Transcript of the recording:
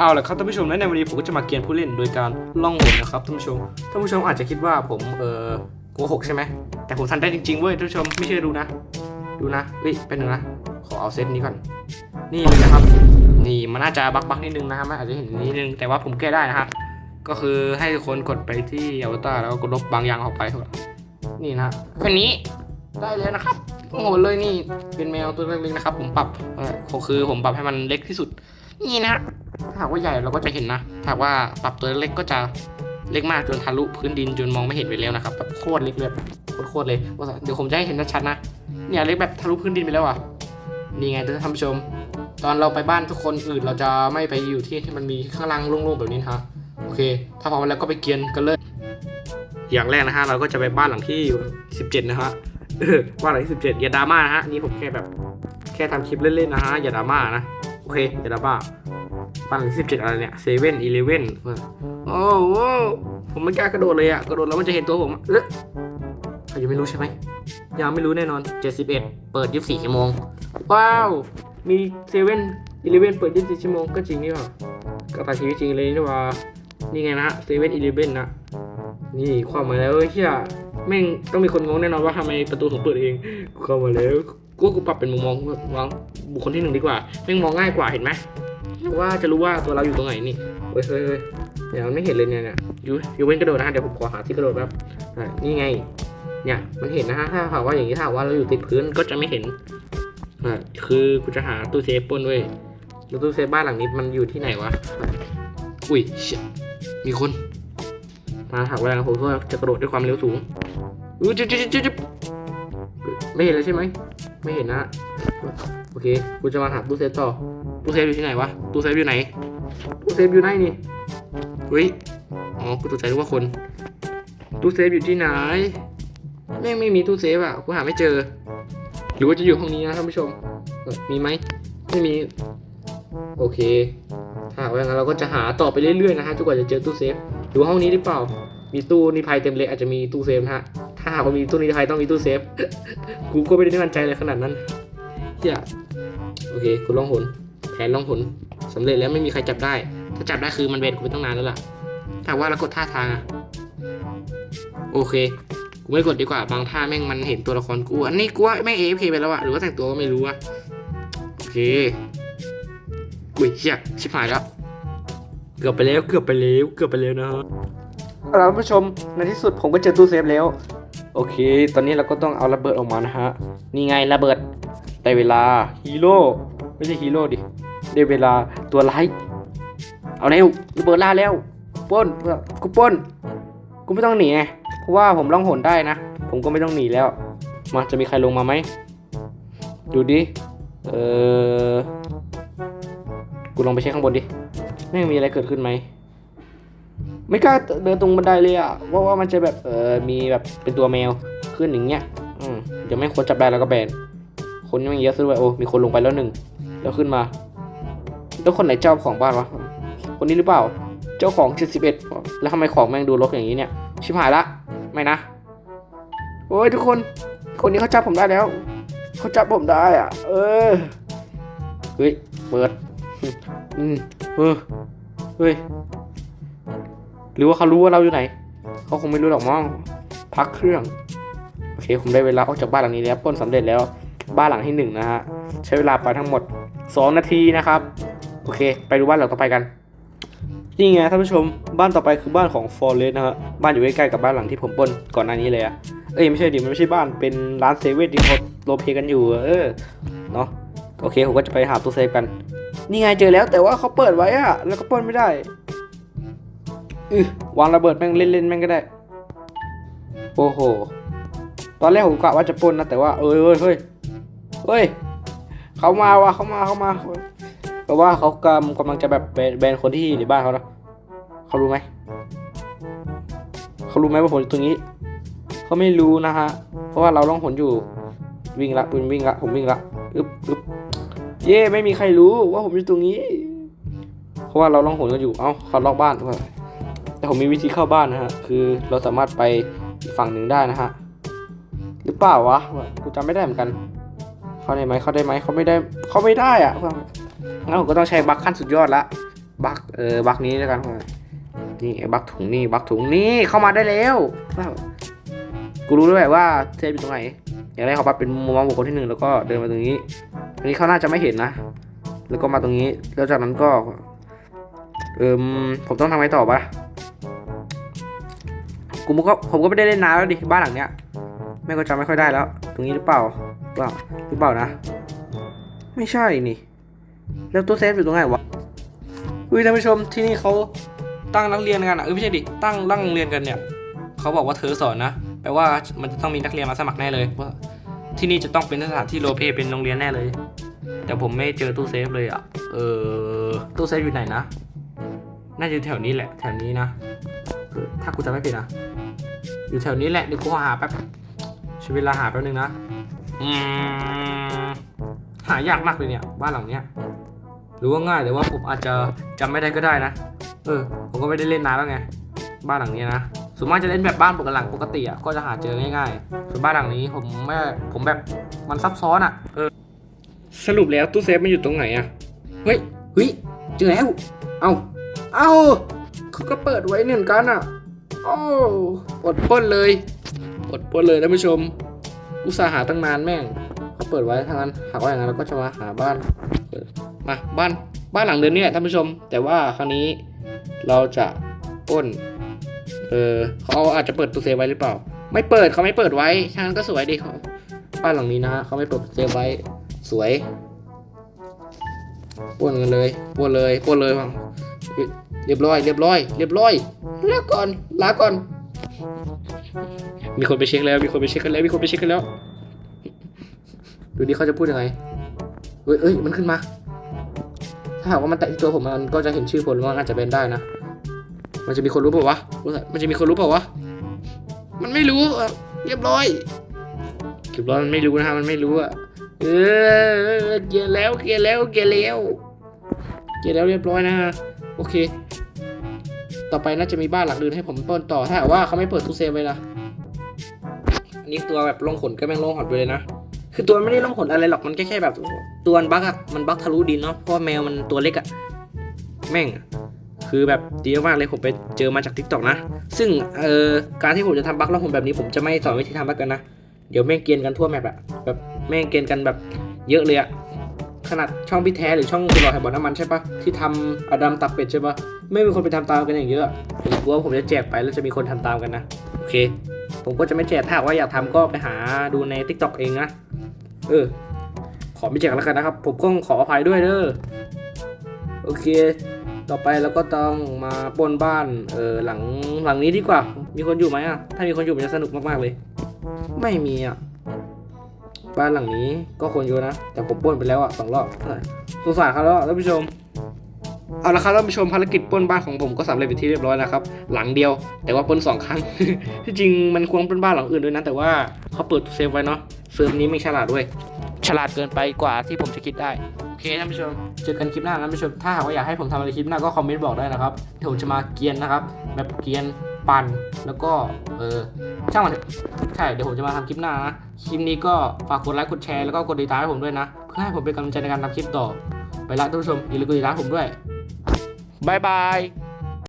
เอาละครับท่านผู้ชมและในวันนี้ผมก็จะมาเกียนผู้เล่นโดยการล่องหนนะครับท่านผู้ชมท่านผู้ชมอาจจะคิดว่าผมเออโกหกใช่ไหมแต่ผมทำได้จริงๆเว้ยท่านผู้ชมไม่เชื่อดูนะ ดูนะเฮ้ยเป็นหนึ่งนะขอเอาเซตนี้ก่อนนี่เลยนะครับ นี่มันน่าจะบักบักนิดนึงนะครับอาจจะเห็นนิดนึงแต่ว่าผมแก้ได้นะฮะก็คือให้คนกดไปที่อวตารแล้วก็กดลบบางอย่างออกไปนี่นะค่นี้ได้แล้วนะครับโอ้โหเลยนี่เป็นแมวตัวเล็กๆนะครับ ผมปรับเออคือผมปรับให้มันเล็กที่สุด นี่นะถ้าหากว่าใหญ่เราก็จะเห็นนะถ้าหากว่าปรับตัวเล็กก็จะเล็กมากจนทะลุพื้นดินจนมองไม่เห็นไปแล้วนะครับแบบโคตรเล็กเลยโคตรเลยเดี๋ยวผมจะให้เห็นชัดๆนะเนี่ยเล็กแบบทะลุพื้นดินไปแล้วอะนี่ไงท่านผู้ชม ตอนเราไปบ้านทุกคนอื่นเราจะไม่ไปอยู่ที่ที่มันมีข้างล่างโล่งๆแบบนี้ฮะโอเค ถ้าพร้อมแล้วก็ไปเกียนกันเลย อย่างแรกนะฮะเราก็จะไปบ้านหลังที่ 17 นะฮะบ้านหลังที่ 17 อย่าดราม่านะฮะนี่ผมแค่แบบแค่ทำคลิปเล่นๆนะฮะอย่าดราม่านะ โอเคอย่าดราม่าปันสิบเจ็ดอะไรเนี่ยเซเว่นอีเลเว่นโอ้โหผมไม่กล้ากระโดดเลยอะกระโดดแล้วมันจะเห็นตัวผมเอ๊ะเขายังไม่รู้ใช่ไหมยังไม่รู้แน่นอนเจ็ดสิบเอ็ดเปิดยี่สิบสี่ชั่วโมง ว้าว มีเซเว่นอีเลเว่นเปิดยี่สิบสี่ชั่วโมงก็จริงนี่หว่าก็ตามชีวิตจริงเลยนี่ว่า นี่ไงนะเซเว่นอีเลเว่นนะ นี่เข้ามหมายแล้วเฮ้ยเฮียแม่งต้องมีคนงงแน่นอนว่าทำไมประตูถึงเปิดเองกูเข้ามาแล้ว กูกูปรับเป็นมุมมองวางบุคคลที่หนึ่งดีกว่าแม่งมองง่ายกว่าเห็นไหมว่าจะรู้ว่าตัวเราอยู่ตรงไหนนี่เฮ้ยเฮ้ยเดี๋ยวมันไม่เห็นเลยเนี่ยเนี่ยยูยูเว้นกระโดดนะฮะเดี๋ยวผมขอหาที่กระโดดแป๊บนี่ไง เนี่ยมันเห็นนะฮะถ้าหากว่าอย่างนี้ถ้าหากว่าเราอยู่ติดพื้นก็จะไม่เห็นอะคือกูจะหาตู้เซฟปล้นเว้ยแล้วตู้เซฟบ้านหลังนี้มันอยู่ที่ไหนวะอุ้ยเชียมีคนถ้าหากว่าผมก็จะกระโดดด้วยความเร็วสูงอู้จิ๊บจิ๊บจิ๊บจิ๊บ ไม่เห็นเลยใช่ไหม ไม่เห็นนะ โอเค กูจะมาหาตู้เซฟต่อ ตู้เซฟอยู่ที่ไหนวะ ตู้เซฟอยู่ไหน ตู้เซฟอยู่ไหนนี่เฮ้ย อ๋อ กูตกใจนึกว่าคน ตู้เซฟอยู่ที่ไหน แม่งไม่มีตู้เซฟอะ กูหาไม่เจอ หรือว่าจะอยู่ห้องนี้นะท่านผู้ชม มีไหม ไม่มี โอเค ถ้าว่าอย่างนั้นเราก็จะหาต่อไปเรื่อยๆนะฮะจนกว่าจะเจอตู้เซฟ หรือว่ห้องนี้หรือเปล่า มีตู้นิพายเต็มเลยอาจจะมีตู้เซฟนะฮะ ถ้าหากว่ามีตู้นิพายต้องมีตู้เซฟ กูก็ไม่ได้มั่นใจเลยขนาดนั้นเฮียโอเคคุณล่องหนแผนล่องหนสำเร็จแล้วไม่มีใครจับได้ ถ้าจับได้คือมันเบนกูไปตั้งนานแล้วล่ะถ้าว่าเรากดท่าทางอะโอเค กูไม่กดดีกว่า บางท่าแม่งมันเห็นตัวละครกู อันนี้กูว่าแม่งเอฟเคไปแล้วอะหรือว่าแต่งตัวก็ไม่รู้อะโอเค อุ้ยเชี่ยชิบหายแล้ว เกือบไปแล้ว เกือบไปแล้ว เกือบไปแล้วนะฮะเอาละท่านผู้ชมในที่สุดผมก็เจอตู้เซฟแล้ว โอเค ตอนนี้เราก็ต้องเอาระเบิดออกมานะฮะ นี่ไงระเบิด ได้เวลาฮีโร่ ไม่ใช่ฮีโร่ดิ ได้เวลาตัวร้าย เอาเร็วระเบิดล่าแล้วปล้นเพื่อกูปล้น กูไม่ต้องหนีไง เพราะว่าผมล่องหนได้นะ ผมก็ไม่ต้องหนีแล้ว มาจะมีใครลงมาไหม ดูดิ เออ กูลองไปเช็คข้างบนดิไม่งมีอะไรเกิดขึ้นไหม ไม่กล้าเดินตรงบันไดเลยอะว่าว่ามันจะแบบเออมีแบบเป็นตัวแมวขึ้นอย่างเงี้ยอืมเดี๋ยวไม่คนจับได้แล้วก็แบนคนยังเยอะซะด้วยโอ้มีคนลงไปแล้วหนึ่งแล้วขึ้นมาแล้วคนไหนเจ้าของบ้านวะคนนี้หรือเปล่า เจ้าของ71แล้วทำไมของแม่งดูรกอย่างนี้เนี่ย ชิบหายละไม่นะโอ้ยทุกคน คนนี้เขาจับผมได้แล้วเขาจับผมได้อะ เออเฮ้ยเปิดอืมเออเฮ้ย รือว่าเขารู้ว่าเราอยู่ไหน เขาคงไม่รู้หรอกมั้งพักเครื่อง โอเค ผมได้เวลาออกจากบ้านหลังนี้แล้วป้นสำเร็จแล้ว บ้านหลังที่หนึ่งนะฮะ ใช้เวลาไปทั้งหมด 2 นาทีนะครับ โอเค ไปดูบ้านหลังต่อไปกัน นี่ไงท่านผู้ชม บ้านต่อไปคือบ้านของฟอร์เรสนะฮะ บ้านอยู่ใกล้ๆกับบ้านหลังที่ผมป้นก่อนหน้านี้เลยอะเอ้ยไม่ใช่ดิ มันไม่ใช่บ้าน เป็นร้านเซเว่นที่เขาโรลเพกันอยู่ เออ เนาะ โอเค ผมก็จะไปหาตู้เซฟกัน นี่ไงเจอแล้วแต่ว่าเขาเปิดไว้อะแล้วก็ป้นไม่ได้ อือวางระเบิดแม่งเล่นๆแม่งก็ได้ โอ้โห ตอนแรกผมกะว่าจะปนนะแต่ว่าเอ้ยเฮ้ยเฮ้ยเฮ้ยเขามาว่ะเขามาเขามาเพราะว่าเขากำกำลังจะแบบแบนคนที่อยู่ในบ้านเขานะเขารู้ไหมเขารู้ไหมว่าผมอยู่ตรงนี้เขาไม่รู้นะฮะ เพราะว่าเราล่องหนอยู่วิ่งละปืนวิ่งละผมวิ่งละอึบอึบเย่ไม่มีใครรู้ว่าผมอยู่ตรงนี้ เพราะว่าเราล่องหนกันอยู่ เอ้าเขาล็อกบ้าน แต่ผมมีวิธีเข้าบ้านนะฮะ คือเราสามารถไปอีกฝั่งหนึ่งได้นะฮะ หรือเปล่าวะ กูจำไม่ได้เหมือนกัน เข้าได้ไหมเข้าได้ไหมเขาไม่ได้เขาไม่ได้อะงั้นผมก็ต้องใช้บัคขั้นสุดยอดละบักเออบักนี้แล้วกันนี่ไอ้บักถุงนี่บักถุงนี่เข้ามาได้แล้วกูรู้ด้วยว่าเทปอยู่ตรงไหน อย่างแรกเขาปรับเป็นมุมมองบุคคลที่หนึ่งแล้วก็เดินมาตรงนี้ อันนี้เขาน่าจะไม่เห็นนะ แล้วก็มาตรงนี้ แล้วจากนั้นก็ เอิมผมต้องทำไงต่อปะ กูมันก็ผมก็ไม่ได้เล่นนานแล้วดิบ้านหลังเนี้ยแม่ก็จำไม่ค่อยได้แล้ว ตรงนี้หรือเปล่าเปล่าหรือเปล่านะ ไม่ใช่นี่ แล้วตู้เซฟอยู่ตรงไหนวะอุ้ยท่านผู้ชมที่นี่เขาตั้งนักเรียนกันอะเออไม่ใช่ดิตั้งตั้งเรียนกันเนี่ยเขาบอกว่าเธอสอนนะแปลว่ามันจะต้องมีนักเรียนมาสมัครแน่เลยว่าที่นี่จะต้องเป็นสถานที่โรลเพเป็นโรงเรียนแน่เลย แต่ผมไม่เจอตู้เซฟเลยอะเออตู้เซฟอยู่ไหนนะน่าจะแถวนี้แหละแถวนี้นะถ้ากูจำไม่ผิดนะ อยู่แถวนี้แหละเดี๋ยวกูหาแป๊บใช้เวลาหาแป๊บนึงนะอืมหายากมากเลยเนี่ยบ้านหลังเนี้ยหรือว่าง่ายแต่ว่าผมอาจจะจำไม่ได้ก็ได้นะ เออ ผมก็ไม่ได้เล่นนานแล้วไง บ้านหลังนี้นะส่วนมากจะเล่นแบบบ้านปกติหลังปกติอะก็จะหาเจอง่ายๆส่วนบ้านหลังนี้ผมไม่ผมแบบมันซับซ้อนอะ เออ สรุปแล้วตู้เซฟมันอยู่ตรงไหนอะเฮ้ยเฮ้ยเจอแล้ว เอาเอาเขาก็เปิดไว้เหมือนกันอะ โอ้อดป้นเลยอดป้นเลยท่านผู้ชม อุตส่าห์หาตั้งนานแม่งเขาเปิดไว้ทางนั้นหากว่าอย่างนั้นเราก็จะมาหาบ้านมาบ้านบ้านหลังเดิมนี่แหละท่านผู้ชม แต่ว่าครั้งนี้เราจะป้นเออเขาอาจจะเปิดตู้เซฟไว้หรือเปล่า ไม่เปิดเขาไม่เปิดไว้ทางนั้นก็สวยดีเขาบ้านหลังนี้นะเขาไม่เปิดเซฟไว้สวยป้นกันเลยป้นเลยป้นเลยว่ะ เรียบร้อย เรียบร้อย เรียบร้อยลาก่อน ลาก่อน มีคนไปเช็คแล้ว มีคนไปเช็คกันแล้ว มีคนไปเช็คกันแล้ว ดูดิเขาจะพูดยังไง เอ้ยเอ้ยมันขึ้นมา ถ้าหากว่ามันแตะที่ตัวผมมันก็จะเห็นชื่อผมว่าอาจจะเป็นได้นะ มันจะมีคนรู้เปล่าวะ มันจะมีคนรู้เปล่าวะ มันไม่รู้อะเรียบร้อยเรียบร้อยมันไม่รู้นะฮะ มันไม่รู้อะเออเกลียแล้วเกลียแล้วเกลียแล้วเกลียแล้วเรียบร้อยนะฮะ โอเค ต่อไปน่าจะมีบ้านหลังอื่นให้ผมปล้นต่อถ้าว่าเขาไม่เปิดตู้เซฟไว้นะอันนี้ตัวแบบลงขนก็แม่งลงหดไปเลยนะคือตัวไม่ได้ลงขนอะไรหรอกมันแค่แค่แบบตัวบั๊กอะมันบั๊กทะลุดินเนาะเพราะแมวมันตัวเล็กอะแม่งคือแบบดีมากเลยผมไปเจอมาจากทิกตอกนะ ซึ่งเอ่อการที่ผมจะทำบั๊กแล้วผมแบบนี้ผมจะไม่สอนวิธีทำบั๊กกันนะ เดี๋ยวแม่งเกียนกันทั่วแมปอะแบบแม่งเกียนกันแบบเยอะเลยอะ ขนาดช่องพี่แท้หรือช่องคุณหลอดไห่บ่อน้ำมันใช่ปะที่ทำอดัมตับเป็ดใช่ปะไม่มีคนไปทำตามกันอย่างเยอะผมกลัวผมจะแจกไปแล้วจะมีคนทำตามกันนะโอเค ผมก็จะไม่แจกถ้าว่าอยากทำก็ไปหาดูใน t ิ k t o k เองนะเออ ขอไม่แจกแล้วกันนะครับ ผมก็ขออภัยด้วยเด้อโอเค ต่อไปเราก็ต้องมาปนบ้านเออหลังหลังนี้ดีกว่า มีคนอยู่ไหมอะถ้ามีคนอยู่มันจะสนุกมากๆเลย ไม่มีอะ บ้านหลังนี้ก็คนอยู่นะ แต่ผมปล้นไปแล้วอะสองรอบสงสารเขาแล้วอะท่านผู้ชม เอาละครับท่านผู้ชมภารกิจปล้นบ้านของผมก็สำเร็จเป็นที่เรียบร้อยแล้วครับ หลังเดียว แต่ว่าปล้นสองครั้ง ที่จริงมันควรปล้นบ้านหลังอื่นด้วยนะ แต่ว่าเขาเปิดเซฟไว้เนาะเซิร์ฟนี้ไม่ฉลาดด้วย ฉลาดเกินไปกว่าที่ผมจะคิดได้โอเคท่านผู้ชม เจอกันคลิปหน้านะท่านผู้ชม ถ้าหากว่าอยากให้ผมทำอะไรคลิปหน้าก็คอมเมนต์บอกได้นะครับเดี๋ยวผมจะมาเกรียนนะครับ แบบเกรียน ปันแล้วก็เออช่างมันเถอะใช่เดี๋ยวผมจะมาทำคลิปหน้านะคลิปนี้ก็ฝากกดไลค์กดแชร์แล้วก็กดติดตามให้ผมด้วยนะ เพื่อให้ผมเป็นกำลังใจในการทำคลิปต่อ ไปละท่านผู้ชมอย่าลืมกดติดตามผมด้วยบายบาย